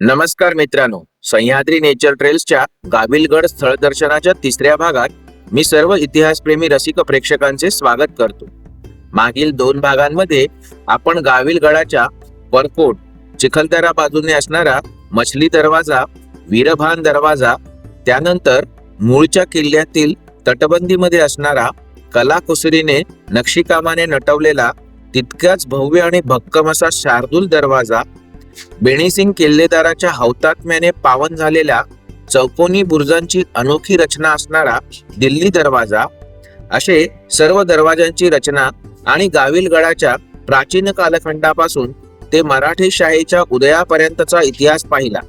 नमस्कार मित्रांनो सह्याद्री नेचर ट्रेल्सच्या गाविलगड स्थळ दर्शनाच्या तिसऱ्या भागात मी सर्व इतिहासप्रेमी रसिक प्रेक्षकांचे स्वागत करतो. मागील दोन भागांमध्ये आपण गाविलगडाच्या वरकोट चिखलदरा बाजूने असणारा मछली दरवाजा वीरभान दरवाजा त्यानंतर मूळच्या किल्ल्यातील तटबंदीमध्ये असणारा कलाकुसरीने नक्षीकामाने नटवलेला तितक्याच भव्य आणि भक्कम असा शार्दूल दरवाजा बेणीसिंग किल्लेदाराच्या हौतात्म्याने पावन झालेल्या चौकोनी बुरुजांची अनोखी रचना असणारा दिल्ली दरवाजा असे सर्व दरवाजांची रचना आणि गाविलगडाच्या प्राचीन कालखंडापासून ते मराठी शाहीच्या उदयापर्यंतचा इतिहास पाहिला.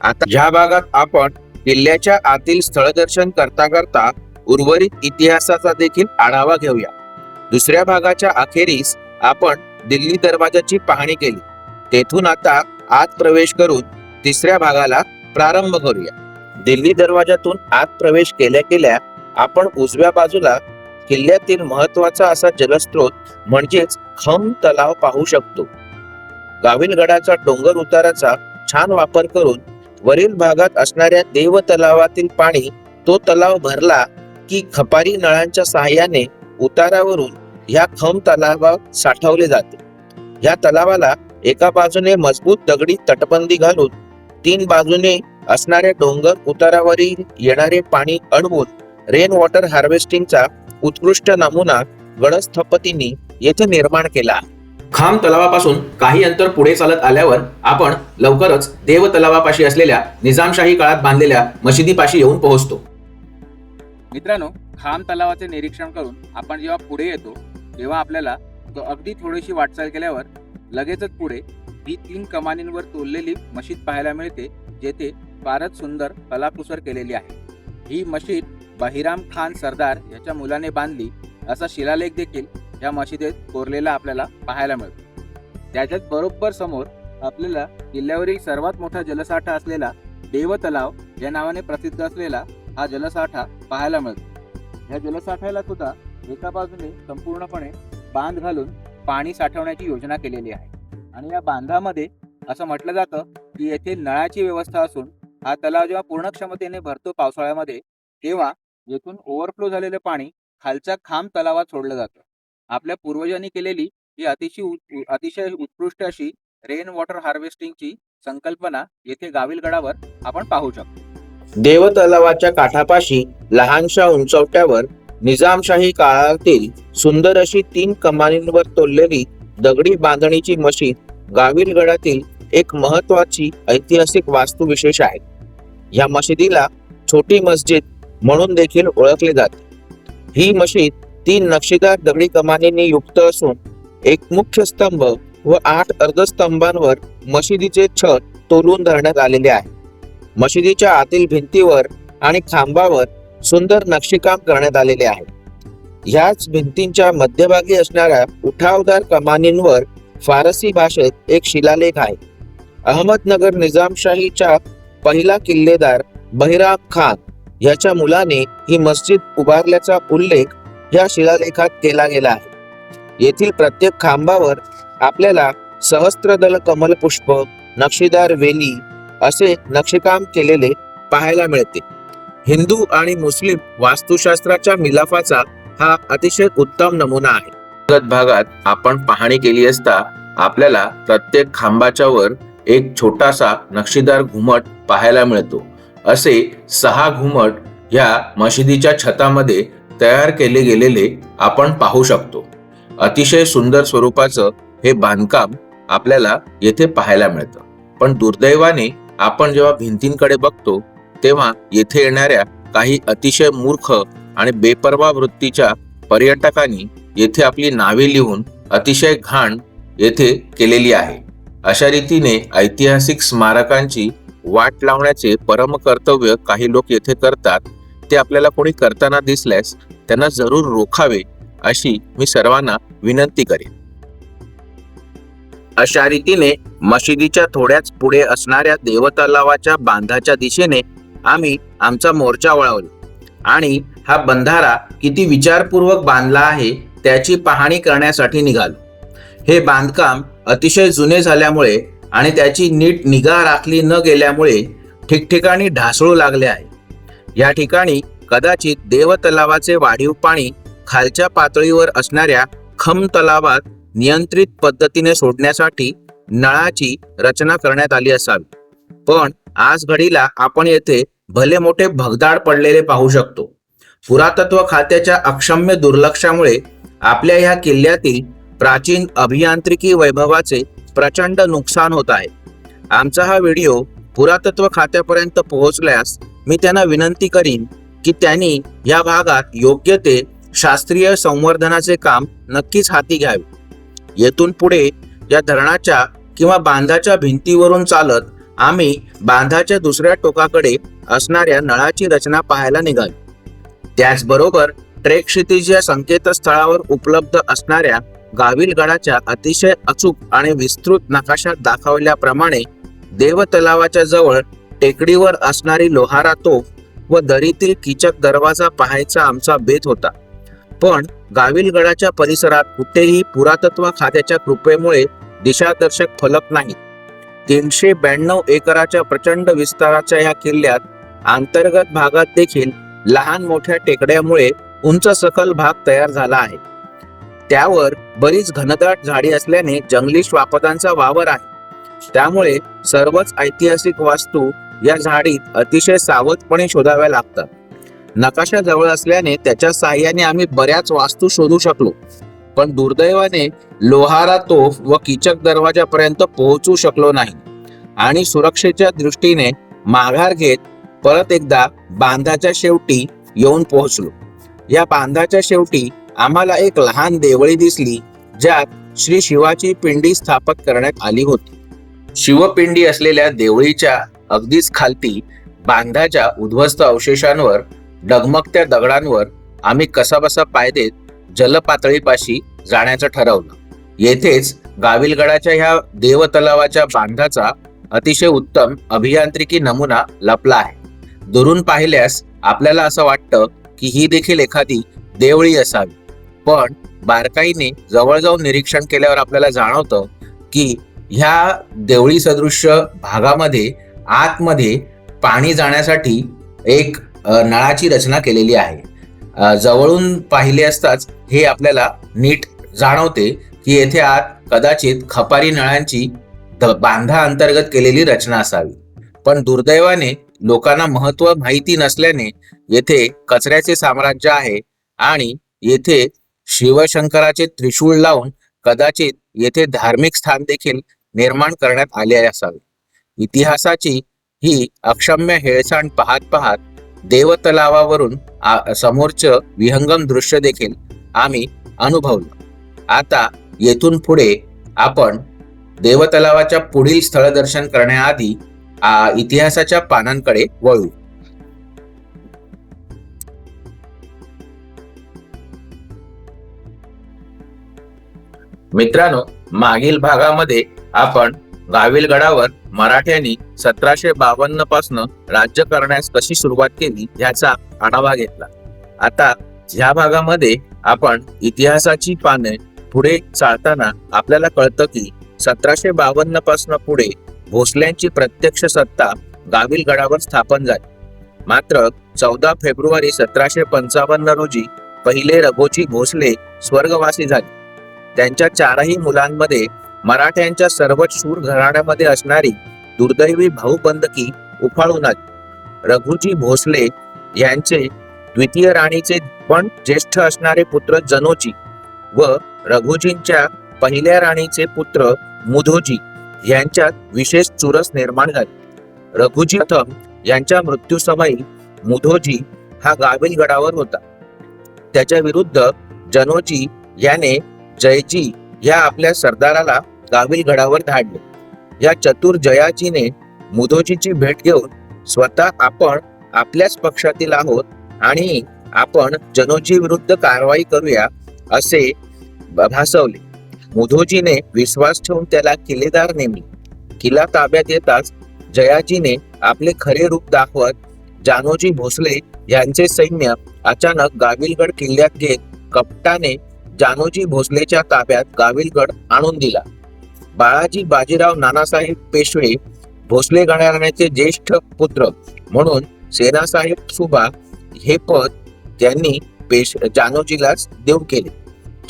आता ज्या भागात आपण किल्ल्याच्या आतील स्थळदर्शन करता करता उर्वरित इतिहासाचा देखील आढावा घेऊया. दुसऱ्या भागाच्या अखेरीस आपण दिल्ली दरवाजाची पाहणी केली. तेथून आता आत प्रवेश करून तिसऱ्या भागाला प्रारंभ करूया. दिल्ली दरवाजातून आत प्रवेश केल्या केल्या आपण उजव्या बाजूला किल्ल्यातील महत्त्वाचा असा जलस्रोत म्हणजेच खम तलाव पाहू शकतो. गाविलगडाचा डोंगर उताराचा छान वापर करून वरील भागात असणाऱ्या देव तलावातील पाणी तो तलाव भरला की खपारी नळांच्या सहाय्याने उतारावरून ह्या खम तलावात साठवले जाते. या तलावाला एका बाजूने मजबूत दगडी तटबंदी घालून तीन बाजूने असणाऱ्या डोंगर उतारावरील येणारे पाणी अडवून रेन वॉटर हार्वेस्टिंगचा उत्कृष्ट नमुना गडस्थपतींनी येथे निर्माण केला. खाम तलावापासून काही अंतर पुढे चालत आल्यावर आपण लवकरच देव तलावापाशी असलेल्या निजामशाही काळात बांधलेल्या मशिदीपाशी येऊन पोहोचतो. मित्रांनो खाम तलावाचे निरीक्षण करून आपण जेव्हा पुढे येतो तेव्हा आपल्याला तो अगदी थोडीशी वाटचाल केल्यावर लगेचच पुढे ही तीन कमानींवर तोललेली मशीद पाहायला मिळते जेथे फारच सुंदर कलाकुसर केलेली आहे. ही मशीद बहिराम खान सरदार याच्या मुलाने बांधली असा शिलालेख देखील या मशिदीत कोरलेला आपल्याला पाहायला मिळतो. त्याच्यात बरोबर समोर आपल्याला किल्ल्यावरील सर्वात मोठा जलसाठा असलेला देव तलाव या नावाने प्रसिद्ध असलेला हा जलसाठा पाहायला मिळतो. या जलसाठ्याला सुद्धा एका बाजूने संपूर्णपणे बांध घालून पाणी साठवण्याची योजना केलेली आहे. आणि या बांधामध्ये असं म्हटलं जातं की येथे नळाची व्यवस्था असून हा तलाव जेव्हा पूर्ण क्षमतेने भरतो पावसाळ्यामध्ये तेव्हा येथून ओव्हरफ्लो झालेलं पाणी खालच्या खांब तलावात सोडलं जातं. आपल्या पूर्वजांनी केलेली ही अतिशय अतिशय उत्कृष्ट अशी रेन वॉटर हार्वेस्टिंगची संकल्पना येथे गाविलगडावर आपण पाहू शकतो. देव तलावाच्या काठापाशी लहानशा उंचवट्यावर निजामशाही काळातील सुंदर अशी तीन कमानींवर तोललेली दगडी बांधणीची मशीद गाविलगडातील एक महत्वाची ऐतिहासिक वास्तुविशेष आहे. या मशिदीला छोटी मस्जिद म्हणून देखील ओळखले जाते. ही मशीद तीन नक्षीदार दगडी कमानींनी युक्त असून एक मुख्य स्तंभ व आठ अर्धस्तंभांवर मशिदीचे छत तोलून धरण्यात आलेले आहे. मशिदीच्या आतील भिंतीवर आणि खांबावर सुंदर नक्षीकाम करण्यात आलेले आहे. ह्याच भिंतींच्या मध्यभागी असणाऱ्या उठावदार कमानींवर फारसी भाषेत एक शिलालेख आहे. अहमदनगर निजामशाहीच्या पहिला किल्लेदार बहिराम खान याच्या मुलाने ही मस्जिद उभारल्याचा उल्लेख या शिलालेखात केला गेला आहे. येथील प्रत्येक खांबावर आपल्याला सहस्त्रदल कमलपुष्प नक्षीदार वेली असे नक्षीकाम केलेले पाहायला मिळते. हिंदू आणि मुस्लिम वास्तुशास्त्राच्या मिलाफाचा हा अतिशय उत्तम नमुना आहे. भागात आपण पाहणी केली असता आपल्याला प्रत्येक खांबाच्या वर एक छोटासा नक्षीदार घुमट पाहायला मिळतो. असे सहा घुमट ह्या मशिदीच्या छतामध्ये तयार केले गेलेले आपण पाहू शकतो. अतिशय सुंदर स्वरूपाचं हे बांधकाम आपल्याला येथे पाहायला मिळतं. पण दुर्दैवाने आपण जेव्हा भिंतींकडे बघतो तेव्हा येथे येणाऱ्या काही अतिशय मूर्ख आणि बेपर्वा वृत्तीच्या पर्यटकांनी येथे आपली नावे लिहून अतिशय घाण येथे केलेली आहे. अशा रीतीने ऐतिहासिक स्मारकांची वाट लावण्याचे परम कर्तव्य काही लोक येथे करतात ते आपल्याला कोणी करताना दिसल्यास त्यांना जरूर रोखावे अशी मी सर्वांना विनंती करेन. अशा रीतीने मशिदीच्या थोड्याच पुढे असणाऱ्या देवतलावाच्या बांधाच्या दिशेने आम्ही आमचा मोर्चा वळवला. आणि हा बंधारा किती विचारपूर्वक बांधला आहे त्याची पाहणी करण्यासाठी निघालो. हे बांधकाम अतिशय जुने झाल्यामुळे आणि त्याची नीट निगा राखली न गेल्यामुळे ठिकठिकाणी ढासळू लागले आहे. या ठिकाणी कदाचित देव तलावाचे वाढीव पाणी खालच्या पातळीवर असणाऱ्या खम तलावात नियंत्रित पद्धतीने सोडण्यासाठी नळाची रचना करण्यात आली असावी. पण आज घडीला आपण येथे भले मोठे भगदाड पडलेले पाहू शकतो. पुरातत्व खात्याच्या अक्षम्य दुर्लक्षामुळे आपल्या ह्या किल्ल्यातील प्राचीन अभियांत्रिकी वैभवाचे प्रचंड नुकसान होत आहे. आमचा हा व्हिडिओ पुरातत्व खात्यापर्यंत पोहोचल्यास मी त्यांना विनंती करीन की त्यांनी या भागात योग्य ते शास्त्रीय संवर्धनाचे काम नक्कीच हाती घ्यावे. येथून पुढे या धरणाच्या किंवा बांधाच्या भिंतीवरून चालत आम्ही बांधाच्या दुसऱ्या टोकाकडे असणाऱ्या नळाची रचना पाहायला निघालो. त्याचबरोबर ट्रेक क्षितिज या संकेतस्थळावर उपलब्ध असणाऱ्या गावील गडाच्या अतिशय अचूक आणि विस्तृत नकाशात दाखवल्याप्रमाणे देव तलावाच्या जवळ टेकडीवर असणारी लोहारा तोफ व दरीतील किचक दरवाजा पाहायचा आमचा बेत होता. पण गावील गडाच्या परिसरात कुठेही पुरातत्व खात्याच्या कृपेमुळे दिशादर्शक फलक नाही. तीनशे ब्याण्णव एकराच्या प्रचंड विस्ताराच्या या किल्ल्यात अंतर्गत भागात देखील लहान मोठ्या टेकड्यामुळे उंच सखल भाग तयार झाला आहे. त्यावर बरीच घनदाट झाडी असल्याने जंगली श्वापदांचा वावर आहे. त्यामुळे सर्वच ऐतिहासिक वास्तू या झाडीत अतिशय सावधपणे शोधाव्या लागतात. नकाशा जवळ असल्याने त्याच्या साहाय्याने आम्ही बऱ्याच वास्तू शोधू शकलो. पण दुर्दैवाने लोहारा तोफ व किचक दरवाजापर्यंत पोहोचू शकलो नाही. आणि सुरक्षेच्या दृष्टीने माघार घेत परत एकदा बांधाच्या शेवटी येऊन पोहोचलो. या बांधाच्या शेवटी आम्हाला एक लहान देवळी दिसली ज्यात श्री शिवाची पिंडी स्थापत करण्यात आली होती. शिवपिंडी असलेल्या देवळीच्या अगदीच खालती बांधाच्या उद्ध्वस्त अवशेषांवर डगमगत्या दगडांवर आम्ही कसाबसा पाय देत जलपातळीपाशी जाण्याचं ठरवलं. येथेच गाविलगडाच्या ह्या देवतलावाच्या बांधाचा अतिशय उत्तम अभियांत्रिकी नमुना लपला आहे. दुरून पाहिल्यास आपल्याला असं वाटतं की ही देखील एखादी देवळी असावी. पण बारकाईने जवळ जाऊन निरीक्षण केल्यावर आपल्याला जाणवतं की ह्या देवळी सदृश्य भागामध्ये आतमध्ये पाणी जाण्यासाठी एक नळाची रचना केलेली आहे. जवळून पाहिले असताच हे आपल्याला नीट जाणवते की येथे आत कदाचित खपारी नळांची बांधा अंतर्गत केलेली रचना असावी. पण दुर्दैवाने लोकांना महत्त्व माहिती नसल्याने येथे कचऱ्याचे साम्राज्य आहे आणि येथे शिवशंकराचे त्रिशूळ लावून कदाचित येथे धार्मिक स्थान देखील निर्माण करण्यात आले असावे. इतिहासाची ही अक्षम्य हेळसांड पाहत पाहत देवतलावावरून समोरचं विहंगम दृश्य देखील आम्ही अनुभवलं. आता येथून पुढे आपण देवतलावाच्या पुढील स्थळदर्शन करण्याआधी इतिहासाच्या पानांकडे वळू. मित्रांनो मागील भागामध्ये आपण गाविलगडावर मराठ्यांनी सतराशे बावन्नपासून राज्य करण्यास कशी सुरुवात केली याचा आढावा घेतला. आता ह्या भागामध्ये आपण इतिहासाची पाने पुढे चालताना आपल्याला कळतं की सतराशे बावन्नपासून पुढे भोसल्यांची प्रत्यक्ष सत्ता गाविलगडावर स्थापन झाली. मात्र चौदा फेब्रुवारी सतराशे पंचावन्न रोजी पहिले रघोजी भोसले स्वर्गवासी झाले. त्यांच्या चारही मुलांमध्ये मराठ्यांच्या सर्वच शूर घराण्यामध्ये असणारी दुर्दैवी भाऊबंदकी उफाळून आली. रघुजी भोसले यांचे द्वितीय राणीचे पण ज्येष्ठ असणारे पुत्र जनोजी व रघुजींच्या पहिल्या राणीचे पुत्र मुधोजी यांच्यात विशेष चुरस निर्माण झाली. रघुजी प्रथम यांच्या मृत्यूसमयी मुधोजी हा गाविलगडावर होता. त्याच्या विरुद्ध जनोजी याने जयजी या आपल्या सरदाराला गाविलगडावर धाडले. या चतुर जयाजीने मुधोजीची भेट घेऊन स्वतः आपण आपल्याच पक्षातील आहोत आणि आपण जनोजी विरुद्ध कारवाई करूया असे भासवले. मुधोजीने विश्वास ठेवून त्याला किल्लेदार नेमले. किल्ला ताब्यात येताच जयाजीने आपले खरे रूप दाखवत जानोजी भोसले यांचे सैन्य अचानक गाविलगड किल्ल्यात घेत कपटाने जानोजी भोसलेच्या ताब्यात गाविलगड आणून दिला. बाळाजी बाजीराव नानासाहेब पेशवे भोसले घराण्याचे ज्येष्ठ पुत्र म्हणून सेनासाहेब सुभा हे पद त्यांनी पेश जानोजीलाच देऊ केले.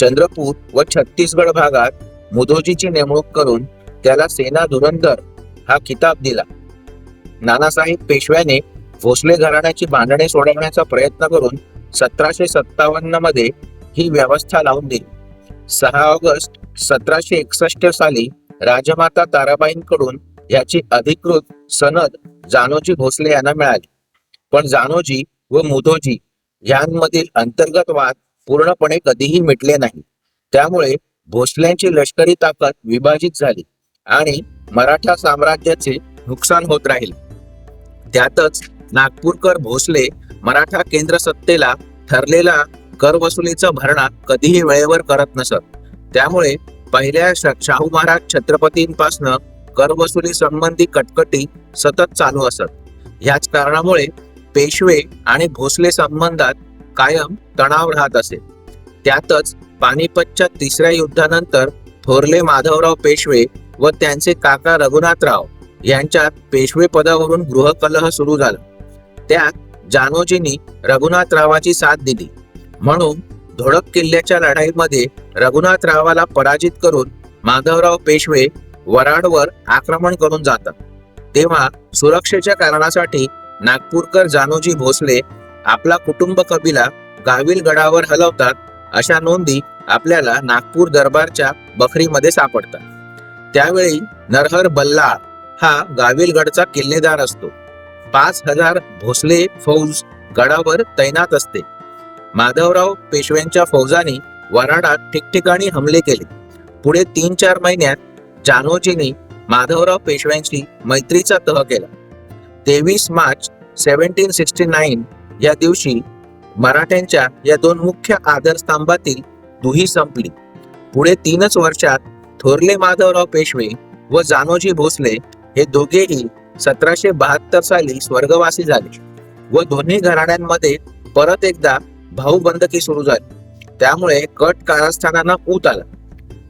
चंद्रपूर व छत्तीसगड भागात मुधोजीची नेमणूक करून त्याला सेना धुरंधर हा किताब दिला. नानासाहेब पेशव्याने भोसले घराण्याची बांधणे सोडवण्याचा प्रयत्न करून सतराशे सत्तावन्नमध्ये ही व्यवस्था लावून दिली. सहा ऑगस्ट सतराशे एकसष्ट साली राजमाता ताराबाईंकडून याची अधिकृत सनद जानोजी भोसले यांना मिळाली. पण जानोजी व मुधोजी यांमधील अंतर्गत वाद पूर्णपणे कधीही मिटले नाही. त्यामुळे भोसल्यांची लष्करी ताकद विभाजित झाली आणि मराठा साम्राज्याचे नुकसान होत राहिले. त्यातच नागपूरकर भोसले मराठा केंद्र सत्तेला ठरलेला कर वसुलीचा भरणा कधीही वेळेवर करत नसत. त्यामुळे पहिल्या श- शाहू महाराज छत्रपतींपासनं कर वसुली संबंधी कटकटी सतत चालू असत. याच कारणामुळे पेशवे आणि भोसले संबंधात कायम तणाव राहत असे. त्यातच पानिपतच्या तिसऱ्या युद्धानंतर थोरले माधवराव पेशवे व त्यांचे काका रघुनाथराव यांच्यात पेशवे पदावरून गृहकलह सुरू झाला. त्यात जानोजींनी रघुनाथरावाची साथ दिली. म्हणून धोडक किल्ल्याच्या लढाईमध्ये रघुनाथरावाला पराजित करून माधवराव पेशवे वराडवर आक्रमण करून जातात. तेव्हा सुरक्षेच्या कारणासाठी नागपूरकर जानोजी भोसले आपला कुटुंब कबिला गाविल गडावर हलवतात अशा नोंदी आपल्याला नागपूर दरबारच्या बखरीमध्ये सापडतात. त्यावेळी नरहर बल्ला हा गाविलगडचा किल्लेदार असतो. पाच हजार भोसले फौज गडावर तैनात असते. माधवराव पेशव्यांच्या फौजांनी वराडात ठिकठिकाणी हमले केले. पुढे तीन चार महिन्यात जानोजींनी माधवराव पेशव्यांशी मैत्रीचा तह केला. तेवीस मार्च सेव्हन्टीन सिक्स्टी नाईन या दिवशी मराठ्यांच्या या दोन मुख्य आधारस्तंभातील दुही संपली. पुढे तीनच वर्षात थोरले माधवराव पेशवे व जानोजी भोसले हे दोघेही सतराशे बहात्तर साली स्वर्गवासी झाले व दोन्ही घराण्यांमध्ये परत एकदा भाऊबंदकी सुरू झाली. त्यामुळे कट कारस्थानांना ऊत आला.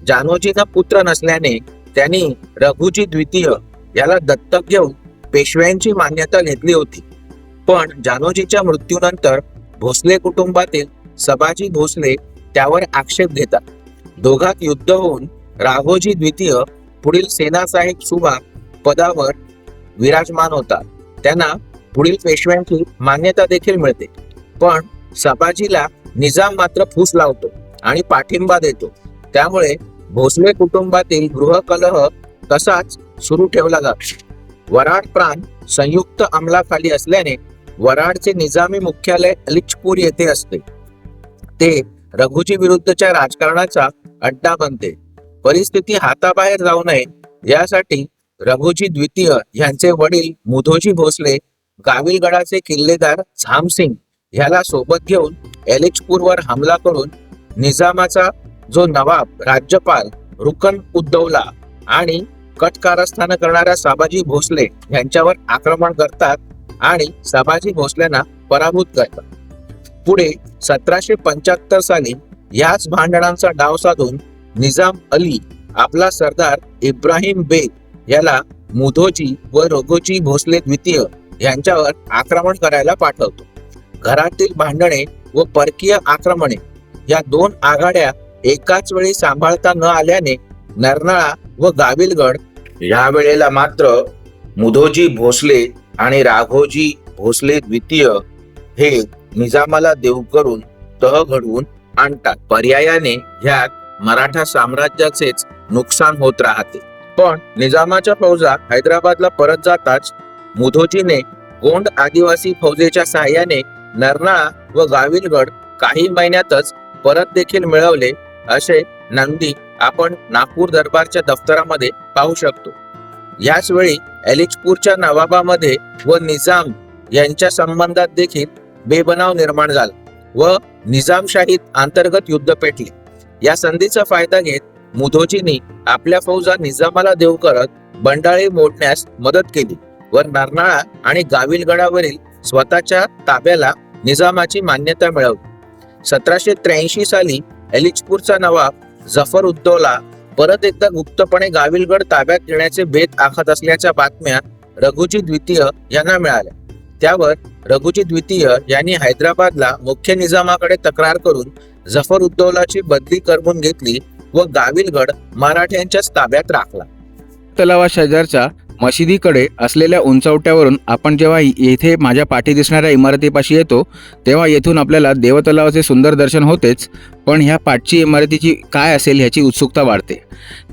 जानोजींना पुत्र नसल्याने त्यांनी रघुजी द्वितीय याला दत्तक घेऊन पेशव्यांची मान्यता घेतली होती. पण जानोजीच्या मृत्यूनंतर भोसले कुटुंबातील सबाजी भोसले त्यावर आक्षेप घेतात. दोघात युद्ध होऊन राघोजी द्वितीय पुढील सेनासाहेब सुभा पदावर विराजमान होता त्यांना पुढील पेशव्यांची मान्यता देखील मिळते. पण सबाजीला निजाम मात्र फूस लावतो आणि पाठिंबा देतो. त्यामुळे भोसले कुटुंबातील गृहकलह तसाच सुरू ठेवला जातो. वराड प्रांत संयुक्त अंमलाखाली असल्याने वराडचे निजामी मुख्यालय अलिचपूर येथे असते. ते रघुजी विरुद्धच्या राजकारणाचा अड्डा बनते. परिस्थिती हाताबाहेर जाऊ नये यासाठी रघुजी द्वितीय यांचे वडील मुधोजी भोसले गाविलगडाचे किल्लेदार झामसिंग ह्याला सोबत घेऊन एलिचपूरवर हमला करून निजामाचा जो नवाब राज्यपाल रुकन उद्दौला आणि कट कारस्थान करणाऱ्या साबाजी भोसले यांच्यावर आक्रमण करतात आणि साबाजी भोसल्यांना पराभूत करतात. पुढे सतराशे पंच्याहत्तर साली याच भांडणांचा डाव साधून निजाम अली आपला सरदार इब्राहिम बेग याला मुधोजी व रोगोजी भोसले द्वितीय यांच्यावर आक्रमण करायला पाठवतो. घरातील भांडणे व परकीय आक्रमणे या दोन आघाड्या एकाच वेळी सांभाळता न आल्याने नरनाळा व गाविलगड या वेळेला मात्र मुधोजी भोसले आणि राघोजी भोसले द्वितीय हे निजामाला देऊ करून तह घडवून आणतात. पर्यायाने ह्यात मराठा साम्राज्याचेच नुकसान होत राहते. पण निजामाच्या फौजा हैदराबादला परत जाताच मुधोजीने गोंड आदिवासी फौजेच्या सहाय्याने नरनाळा व गाविलगड काही महिन्यातच परत देखील मिळवले असे नंदी आपण नागपूर दरबारच्या दफ्तरामध्ये पाहू शकतो. याच वेळी एलिचपूरच्या नवाबामध्ये व निजाम यांच्या संबंधात देखील बेबनाव निर्माण झाला व निजामशाहीत अंतर्गत युद्ध पेटले. या संधीचा फायदा घेत मुधोजींनी आपल्या फौजा निजामाला देऊ करत बंडाळे मोडण्यास मदत केली व नरनाळा आणि गाविलगडावरील स्वतःच्या ताब्याला निजामाची मान्यता मिळवली. सतराशे त्र्याऐंशी साली एलिचपूरचा नवाब जफर उद्दौला परत एकदा गुप्तपणे गाविलगड ताब्यात घेण्याचे बेत आखत असल्याच्या बातम्या रघुजी द्वितीय यांना मिळाल्या. त्यावर रघुजी द्वितीय यांनी हैदराबादला मुख्य निजामाकडे तक्रार करून जफर उद्दौलाची बदली करवून घेतली व गाविलगड मराठ्यांच्याच ताब्यात राखला. तलावा शेजारच्या मशिदीकडे असलेल्या उंचवट्यावरून आपण जेव्हा येथे माझ्या पाठी दिसणाऱ्या इमारतीपाशी येतो तेव्हा येथून आपल्याला देवतलावाचे सुंदर दर्शन होतेच पण ह्या पाठची इमारतीची काय असेल ह्याची उत्सुकता वाढते.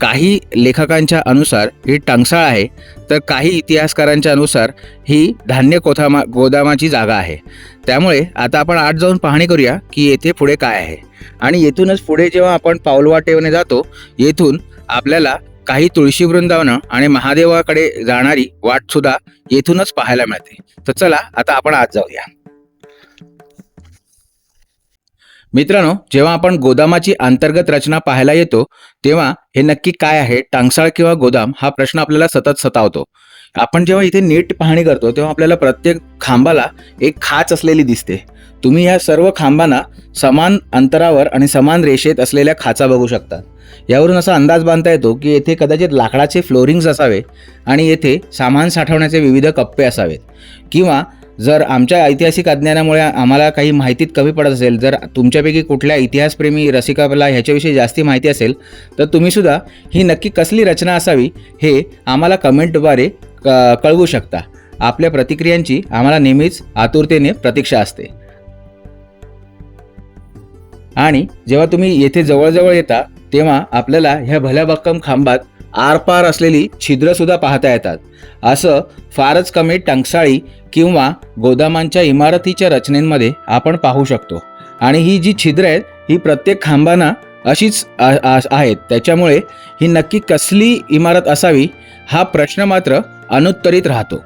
काही लेखकांच्या अनुसार ही टंगसाळ आहे तर काही इतिहासकारांच्या अनुसार ही धान्य कोथामा गोदामाची जागा आहे. त्यामुळे आता आपण आत जाऊन पाहणी करूया की येथे पुढे काय आहे. आणि येथूनच पुढे जेव्हा आपण पाऊलवाटेवने जातो येथून आपल्याला काही तुळशी वृंदावनं आणि महादेवाकडे जाणारी वाट सुद्धा येथूनच पाहायला मिळते. तर चला आता आपण आज जाऊया. मित्रांनो जेव्हा आपण गोदामाची अंतर्गत रचना पाहायला येतो तेव्हा हे नक्की काय आहे? टांगसाळ किंवा गोदाम? हा प्रश्न आपल्याला सतत सतावतो. आपण जेव्हा इथे नीट पाहणी करतो तेव्हा आपल्याला प्रत्येक खांबाला एक खाच असलेली दिसते. तुम्ही या सर्व खांबांना समान अंतरावर आणि समान रेषेत असलेल्या खाचा बघू शकता. यावरून असा अंदाज बांधता येतो की येथे कदाचित लाकडाचे फ्लोरिंग्ज असावे आणि येथे सामान साठवण्याचे विविध कप्पे असावेत. किंवा जर आमच्या ऐतिहासिक अज्ञानामुळे आम्हाला काही माहितीत कमी पडत असेल जर तुमच्यापैकी कुठल्या इतिहासप्रेमी रसिकाला ह्याच्याविषयी जास्ती माहिती असेल तर तुम्हीसुद्धा ही नक्की कसली रचना असावी हे आम्हाला कमेंटद्वारे क कळवू शकता. आपल्या प्रतिक्रियांची आम्हाला नेहमीच आतुरतेने प्रतीक्षा असते. आणि जेव्हा तुम्ही येथे जवळजवळ येता तेव्हा आपल्याला ह्या भल्या भक्कम खांबात आरपार असलेली छिद्रसुद्धा पाहता येतात. असं फारच कमी टंकसाळी किंवा गोदामांच्या इमारतीच्या रचनेमध्ये आपण पाहू शकतो. आणि ही जी छिद्र आहेत ही प्रत्येक खांबाना अशीच आहेत. त्याच्यामुळे ही नक्की कसली इमारत असावी हा प्रश्न मात्र अनुत्तरित राहतो.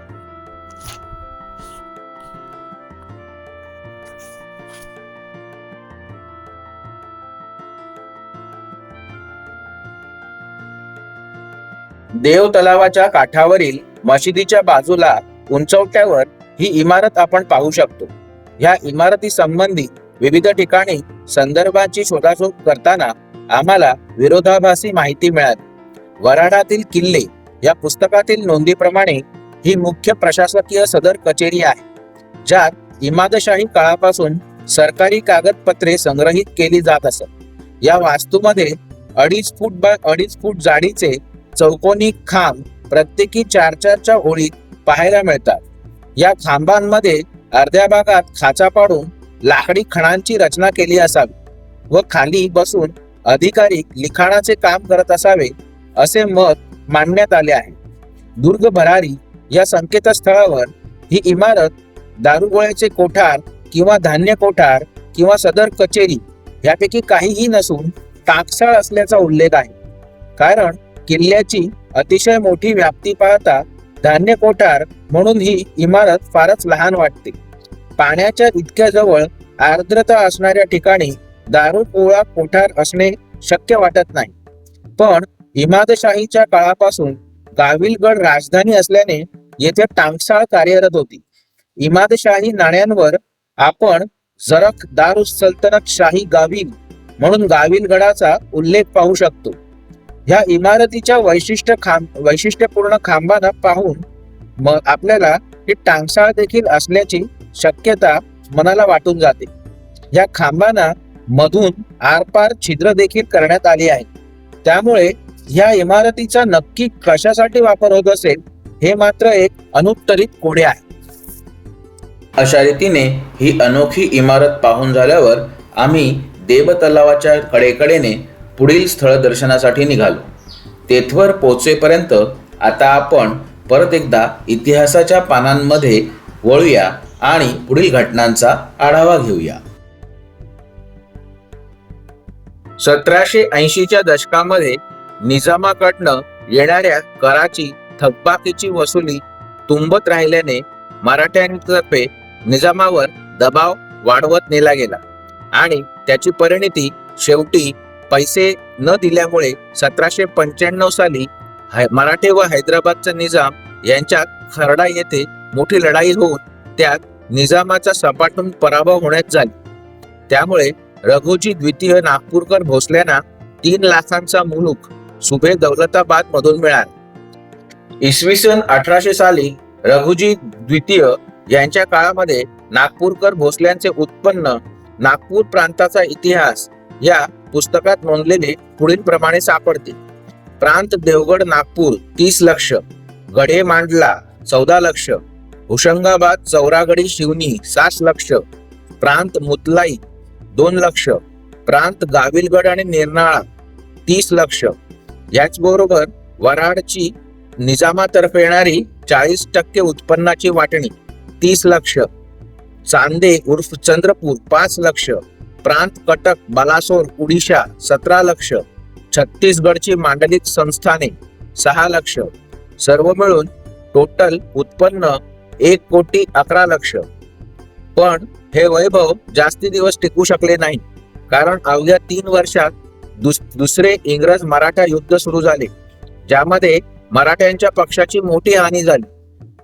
देव तलावाच्या काठावरील मशिदीच्या बाजूला उंचवट्यावर ही इमारत आपण पाहू शकतो. ह्या इमारती संबंधी विविध ठिकाणी संदर्भांची शोधाशोध करताना आम्हाला विरोधाभासी माहिती मिळाली. वराडातील किल्ले या पुस्तकातील नोंदीप्रमाणे ही मुख्य प्रशासकीय सदर कचेरी आहे ज्यात इमादशाही काळापासून सरकारी कागदपत्रे संग्रहित केली जात असत. या वास्तूमध्ये अडीच फूट बाय अडीच फूट जाडीचे चौकोनी खांब प्रत्येकी चार चारच्या ओळीत पाहायला मिळतात. या खांबांमध्ये अर्ध्या भागात खाचा पाडून लाकडी खणांची रचना केली असावी व खाली बसून अधिकारी लिखाणाचे काम करत असावे असे मत मांडण्यात आले आहे. दुर्ग भरारी या संकेतस्थळावर ही इमारत दारुगोळ्याचे कोठार किंवा धान्य कोठार किंवा सदर कचेरी यापैकी काहीही नसून टाकसाळ असल्याचा उल्लेख आहे. कारण किल्ल्याची अतिशय मोठी व्याप्ती पाहता धान्य कोठार म्हणून ही इमारत फारच लहान वाटते. पाण्याच्या इतक्या जवळ आर्द्रता असणाऱ्या ठिकाणी दारू पोळा कोठार असणे शक्य वाटत नाही. पण इमादशाहीच्या काळापासून गाविलगड राजधानी असल्याने येथे टांगसाळ कार्यरत होती. इमादशाही नाण्यांवर आपण जरक दारू सल्तनत शाही गाविल म्हणून गाविलगडाचा उल्लेख पाहू शकतो. ह्या इमारतीच्या वैशिष्ट्य खांब वैशिष्ट्यपूर्ण खांबांना पाहून मग आपल्याला ही टांगसाळ देखील असल्याची शक्यता मनाला वाटून जाते. या खांबांना मधून आरपार छिद्र देखील करण्यात आली आहे त्यामुळे या इमारतीचा नक्की कशासाठी वापर होत असेल हे मात्र एक अनुत्तरित कोडे आहे. अशा रीतीने ही अनोखी इमारत पाहून झाल्यावर आम्ही देव तलावाच्या कडेकडेने पुढील स्थळ दर्शनासाठी निघालो. तेथवर पोचेपर्यंत आता आपण परत एकदा इतिहासाच्या पानांमध्ये वळूया आणि पुढील घटनांचा आढावा घेऊया. सतराशे ऐंशीच्या दशकामध्ये निजामाकडनं येणाऱ्या कराची थकबाकीची वसुली तुंबत राहिल्याने मराठ्यांतर्फे निजामावर दबाव वाढवत नेला गेला आणि त्याची परिणिती शेवटी पैसे न दिल्यामुळे सतराशे पंच्याण्णव साली मराठे व हैदराबादचा निजाम यांच्यात खरडा येथे मोठी लढाई होऊन त्यात निजामाचा सपाटून पराभव होण्यात झाली. त्यामुळे रघुजी द्वितीय नागपूरकर भोसल्यांना तीन लाखांचा मुलूक सुभे दौलताबाद मधून मिळाला. इसवी सन अठराशे साली रघुजी द्वितीय यांच्या काळामध्ये नागपूरकर भोसल्यांचे उत्पन्न नागपूर प्रांताचा इतिहास या पुस्तकात नोंदलेले पुढील प्रमाणे सापडते प्रांत देवगड नागपूर तीस लक्ष. गढे मांडला चौदा लक्ष. होशंगाबाद चौरागडी शिवनी सात लक्ष. प्रांत मुतलाई दोन लक्ष. प्रांत गाविलगड आणि निर्नाळा तीस लक्ष. याचबरोबर वराडची निजामातर्फे येणारी चाळीस टक्के उत्पन्नाची वाटणी तीस लक्ष. चांदे उर्फ चंद्रपूर पाच लक्ष. प्रांत कटक बालासोर उडिशा सतरा लक्ष छत्तीसगडची मांडलिक संस्थाने सहा लक्ष. सर्व मिळून टोटल उत्पन्न एक कोटी अकरा लक्ष. पण हे वैभव जास्ती दिवस टिकू शकले नाही. कारण अवघ्या तीन वर्षात दुस दुसरे इंग्रज मराठा युद्ध सुरू झाले ज्यामध्ये मराठ्यांच्या पक्षाची मोठी हानी झाली.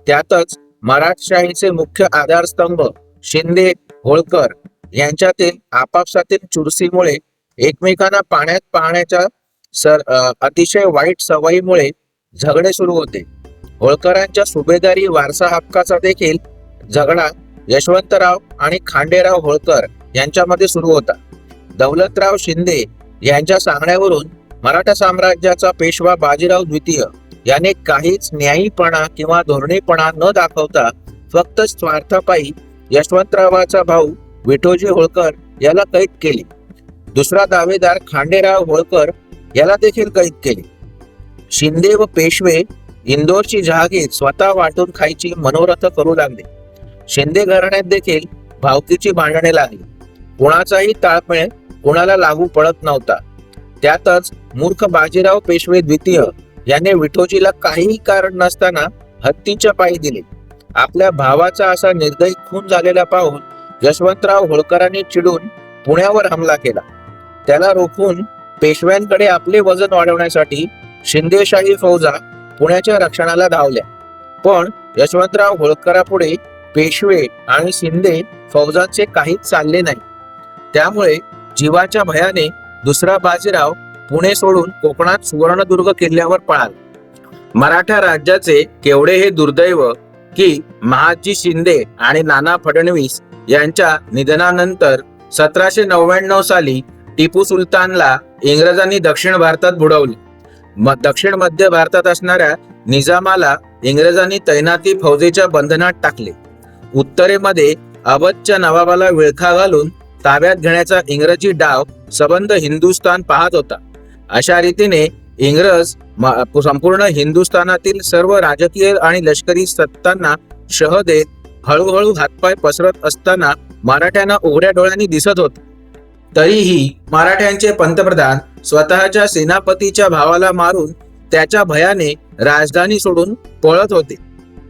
त्यातच मराठशाहीचे मुख्य आधारस्तंभ शिंदे होळकर यांच्यातील आपापसातील चुरसीमुळे एकमेकांना पाण्यात पाहण्याच्या सर अतिशय वाईट सवयीमुळे झगडे सुरू होते. होळकरांच्या सुभेदारी वारसा हक्काचा देखील झगडा यशवंतराव आणि खांडेराव होळकर यांच्यामध्ये सुरू होता. दौलतराव शिंदे यांच्या सांगण्यावरून मराठा साम्राज्याचा पेशवा बाजीराव द्वितीय याने काहीच न्यायीपणा किंवा धोरणीपणा न दाखवता फक्त स्वार्थापायी यशवंतरावाचा भाऊ विठोजी होळकर याला कैद केली. दुसरा दावेदार खांडेराव होळकर याला देखील कैद केले. शिंदे व पेशवे इंदोरची जहागीर स्वतः वाटून खायची मनोरथ करू लागले. शिंदे घराण्यात देखील भावकीची भांडणे लागली. कोणाचाही ताळमेळ कोणाला लागू पडत नव्हता. त्यातच मूर्ख बाजीराव पेशवे द्वितीय याने विठोजीला काहीही कारण नसताना हत्तीच्या पायी दिले. आपल्या भावाचा असा निर्दयी खून झालेला पाहून यशवंतराव होळकरांनी चिडून पुण्यावर हमला केला. त्याला रोखून पेशव्यांकडे आपले वजन वाढवण्यासाठी शिंदेशाही फौजा पुण्याच्या रक्षणाला धावल्या. पण यशवंतराव होळकरापुढे पेशवे आणि शिंदे फौजांचे काहीच चालले नाही. त्यामुळे जीवाच्या भयाने दुसरा बाजीराव पुणे सोडून कोकणात सुवर्णदुर्ग किल्ल्यावर पळाला. मराठा राज्याचे केवढे हे दुर्दैव की महाजी शिंदे आणि नाना फडणवीस यांच्या निधनानंतर सतराशे नव्याण्णव साली टिपू सुलतानला इंग्रजांनी दक्षिण भारतात बुडवले. म दक्षिण मध्य भारतात असणाऱ्या निजामाला इंग्रजांनी तैनाती फौजेच्या बंधनात टाकले. उत्तरेमध्ये अवधच्या नवाबाला विळखा घालून ताब्यात घेण्याचा इंग्रजी डाव सबंध हिंदुस्थान पाहत होता. अशा रीतीने इंग्रज संपूर्ण हिंदुस्थानातील सर्व राजकीय आणि लष्करी सत्तांना शह देत हळूहळू हातपाय पसरत असताना मराठ्यांना उघड्या डोळ्यांनी दिसत होत. तरीही मराठ्यांचे पंतप्रधान स्वतःच्या सेनापतीच्या भावाला मारून त्याच्या भयाने राजधानी सोडून पळत होते.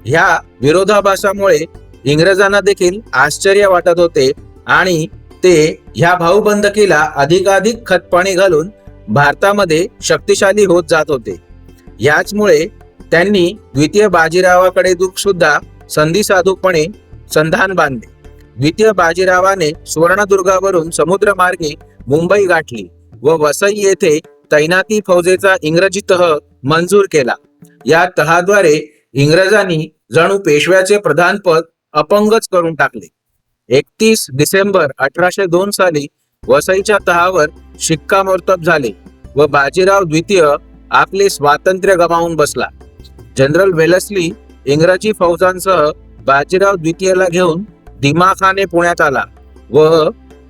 ह्या विरोधाभासामुळे इंग्रजांना देखील आश्चर्य वाटत होते आणि ते ह्या भाऊबंदकीला अधिकाधिक खतपाणी घालून भारतामध्ये शक्तिशाली होत जात होते. याचमुळे त्यांनी द्वितीय बाजीरावाकडे दुःख सुद्धा संधी साधूपणे संधान बांधले. द्वितीय बाजीरावाने सुवर्णदुर्गावरून समुद्रमार्गे मुंबई गाठली व वसई येथे तैनाती फौजेचा इंग्रजी तह मंजूर केला. या तहाद्वारे इंग्रजांनी जणू पेशव्याचे प्रधानपद अपंगच करून टाकले. एकतीस डिसेंबर अठराशे दोन साली वसईच्या तहावर शिक्कामोर्तब झाले व बाजीराव द्वितीय आपले स्वातंत्र्य गमावून बसला. जनरल वेलस्ली इंग्रजी फौजांसह बाजीराव द्वितीयला घेऊन दिमाखाने पुण्यात आला व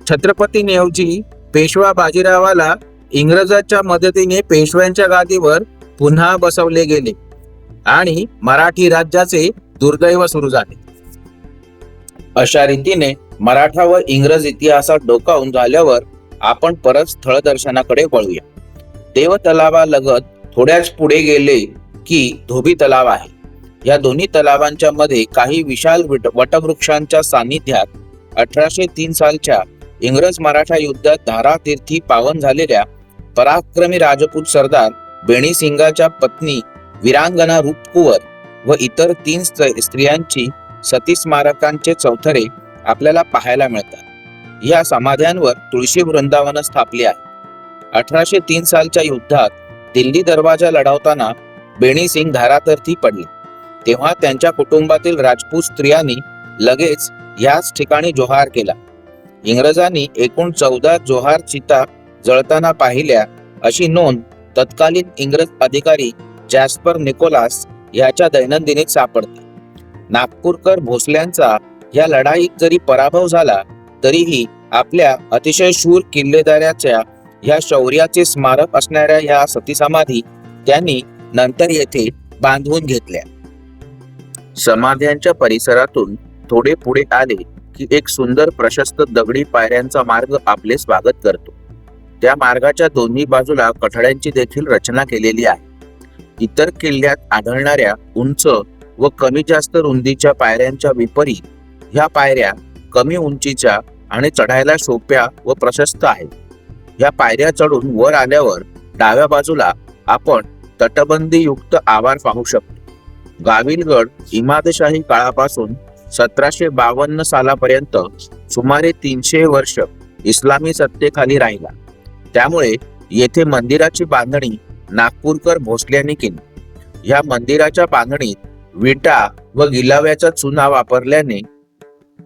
छत्रपती नेवजी पेशवा बाजीरावाला इंग्रजांच्या मदतीने पेशव्यांच्या गादीवर पुन्हा बसवले गेले आणि मराठी राज्याचे दुर्दैव सुरू झाले. अशा रीतीने मराठा व इंग्रज इतिहासात डोकावून झाल्यावर आपण परत स्थळ दर्शनाकडे वळूया. देव तलावालगत थोड्याच पुढे गेले की धोबी तलाव आहे. या दोन्ही तलावांच्या मध्ये काही विशाल वटवृक्षांच्या सानिध्यात अठराशे तीन सालच्या इंग्रज मराठा युद्धात धारातीर्थी पावन झालेल्या पराक्रमी राजपूत सरदार बेणी सिंगाच्या पत्नी वीरांगना रूपकुवर व इतर तीन स्त्रियांची सती स्मारकांचे चौथरे आपल्याला पाहायला मिळतात. या समाध्यांवर तुळशी वृंदावन स्थापले आहे. अठराशे तीन सालच्या युद्धात दिल्ली दरवाजा लढवताना बेणी सिंग धारातर्थी पडले. तेव्हा त्यांच्या कुटुंबातील राजपूत स्त्रियांनी लगेच याच ठिकाणी जोहार केला. इंग्रजांनी एकूण चौदा जोहार चिता जळताना पाहिल्या अशी नोंद तत्कालीन इंग्रज अधिकारी जॅस्पर निकोलास याच्या दैनंदिनीत सापडते. नागपूरकर भोसल्यांचा या लढाईत जरी पराभव झाला तरीही आपल्या अतिशय शूर किल्लेदाराच्या ह्या शौर्याचे स्मारक असणाऱ्या ह्या सतीसमाधी त्यांनी नंतर येथे बांधवून घेतल्या. समाध्यांच्या परिसरातून थोडे पुढे आले की एक सुंदर प्रशस्त दगडी पायऱ्यांचा मार्ग आपले स्वागत करतो. त्या मार्गाच्या दोन्ही बाजूला कठड्यांची देखील रचना केलेली आहे. इतर किल्ल्यात आढळणाऱ्या उंच व कमी जास्त रुंदीच्या पायऱ्यांच्या विपरीत ह्या पायऱ्या कमी उंचीच्या आणि चढायला सोप्या व प्रशस्त आहेत. ह्या पायऱ्या चढून वर आल्यावर डाव्या बाजूला आपण तटबंदीयुक्त आवार पाहू शकतो. गाविलगड इमादशाही काळापासून सतराशे बावन्न सालापर्यंत सुमारे तीनशे वर्ष इस्लामी सत्तेखाली राहिला. त्यामुळे येथे मंदिराची बांधणी नागपूरकर भोसल्यांनी केली. या मंदिराच्या बांधणीत विटा व गिलाव्याचा चुना वापरल्याने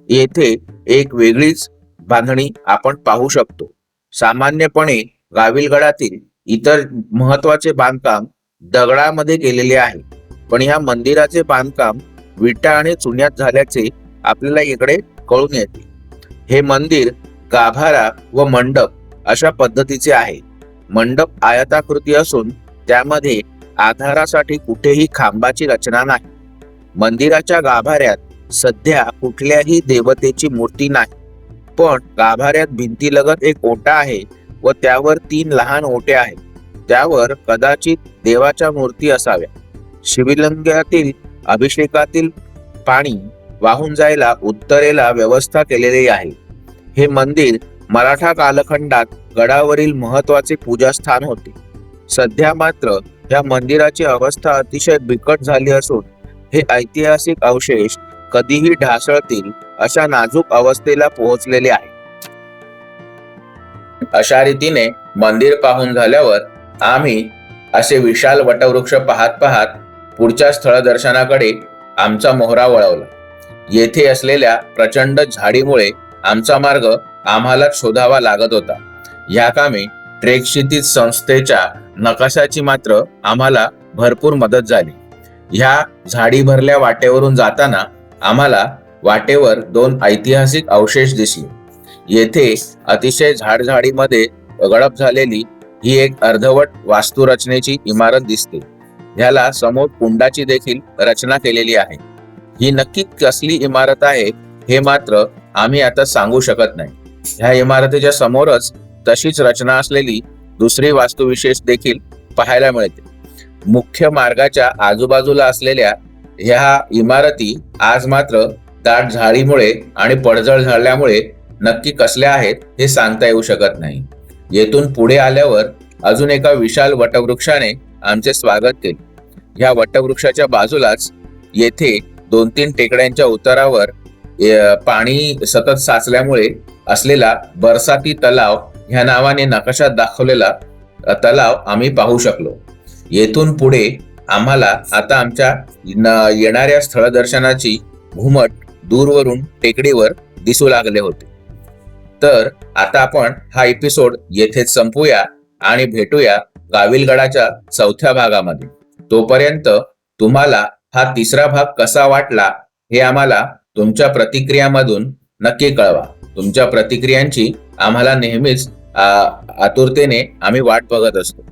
येथे एक वेगळीच बांधणी आपण पाहू शकतो. सामान्यपणे गाविलगडातील इतर महत्त्वाचे बांधकाम दगडामध्ये केलेले आहे. पण ह्या मंदिराचे बांधकाम विटा आणि चुन्यात झाल्याचे आपल्याला इकडे कळून येते. हे मंदिर गाभारा व मंडप अशा पद्धतीचे आहे. मंडप आयताकृती असून त्यामध्ये आधारासाठी कुठेही खांबाची रचना नाही. मंदिराच्या गाभाऱ्यात सध्या कुठल्याही देवतेची मूर्ती नाही. पण गाभाऱ्यात भिंतीलगत एक ओटा आहे व त्यावर तीन लहान ओटे आहेत. त्यावर कदाचित देवाच्या मूर्ती असाव्या शिवलिंगातील अभिषेकातील पाणी वाहून जायला उत्तरेला व्यवस्था केलेली आहे. हे मंदिर मराठा कालखंडात गडावरील महत्त्वाचे पूजास्थान होते. सध्या मात्र या मंदिराची अवस्था अतिशय बिकट झाली असून हे ऐतिहासिक अवशेष कधीही ढासळतील अशा नाजूक अवस्थेला पोहोचलेले आहे. अशा रीतीने मंदिर पाहून झाल्यावर आम्ही असे विशाल वटवृक्ष पाहत पाहत पुढच्या स्थळदर्शनाकडे आमचा मोहरा वळवला. येथे असलेल्या प्रचंड झाडीमुळे आमचा मार्ग आम्हाला शोधावा लागत होता. ह्या कामी ट्रेक क्षितिज संस्थेच्या नकाशाची मात्र आम्हाला भरपूर मदत झाली. ह्या झाडी भरल्या वाटेवरून जाताना आम्हाला वाटेवर दोन ऐतिहासिक अवशेष दिसले. येथे अतिशय झाडझाडीमध्ये गडप झालेली ही एक अर्धवट वास्तुरचनेची इमारत दिसते. ह्याला समोर कुंडाची देखील रचना केलेली आहे. ही नक्की कसली इमारत आहे हे मात्र आम्ही आता सांगू शकत नाही. ह्या इमारतीच्या समोरच तशीच रचना असलेली दुसरी वास्तुविशेष देखील पाहायला मिळते. मुख्य मार्गाच्या आजूबाजूला असलेल्या ह्या इमारती आज मात्र दाट झाडीमुळे आणि पडझड झाल्यामुळे नक्की कसल्या आहेत हे सांगता येऊ शकत नाही. येथून पुढे आल्यावर अजून एका विशाल वटवृक्षाने आमचे स्वागत केले. ह्या वटवृक्षाच्या बाजूलाच येथे दोन तीन टेकड्यांच्या उतारावर पाणी सतत साचल्यामुळे असलेला बरसाती तलाव ह्या नावाने नकाशात दाखवलेला तलाव आम्ही पाहू शकलो. येथून पुढे आम्हाला आता आमच्या न- येणाऱ्या स्थळदर्शनाची घुमट दूरवरून टेकडीवर दिसू लागले होते. तर आता आपण हा एपिसोड येथेच संपूया आणि भेटूया गाविलगडाच्या चौथ्या भागामध्ये. तोपर्यंत तुम्हाला हा तिसरा भाग कसा वाटला हे आम्हाला तुमच्या प्रतिक्रियामधून नक्की कळवा. तुमच्या प्रतिक्रियांची आम्हाला नेहमीच आतुरतेने आम्ही वाट बघत असतो.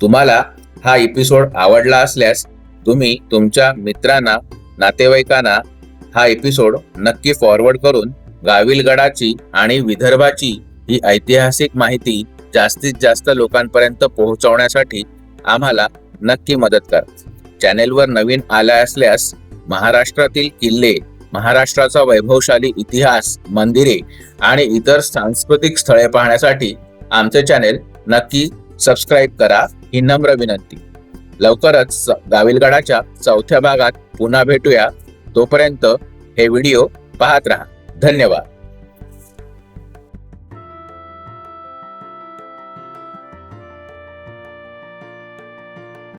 तुम्हाला हा एपिसोड आवडला असल्यास तुम्ही तुमच्या मित्रांना नातेवाईकांना हा एपिसोड नक्की फॉरवर्ड करून गाविलगडाची आणि विदर्भाची ही ऐतिहासिक माहिती जास्तीत जास्त लोकांपर्यंत पोहोचवण्यासाठी आम्हाला नक्की मदत करा. चॅनेलवर नवीन आला असल्यास महाराष्ट्रातील किल्ले महाराष्ट्राचा वैभवशाली इतिहास मंदिरे आणि इतर सांस्कृतिक स्थळे पाहण्यासाठी आमचे चॅनेल नक्की सबस्क्राईब करा ही नम्र विनंती. लवकरच स- गाविलगडाच्या चौथ्या भागात पुन्हा भेटूया. तोपर्यंत हे व्हिडिओ पाहत राहा. धन्यवाद.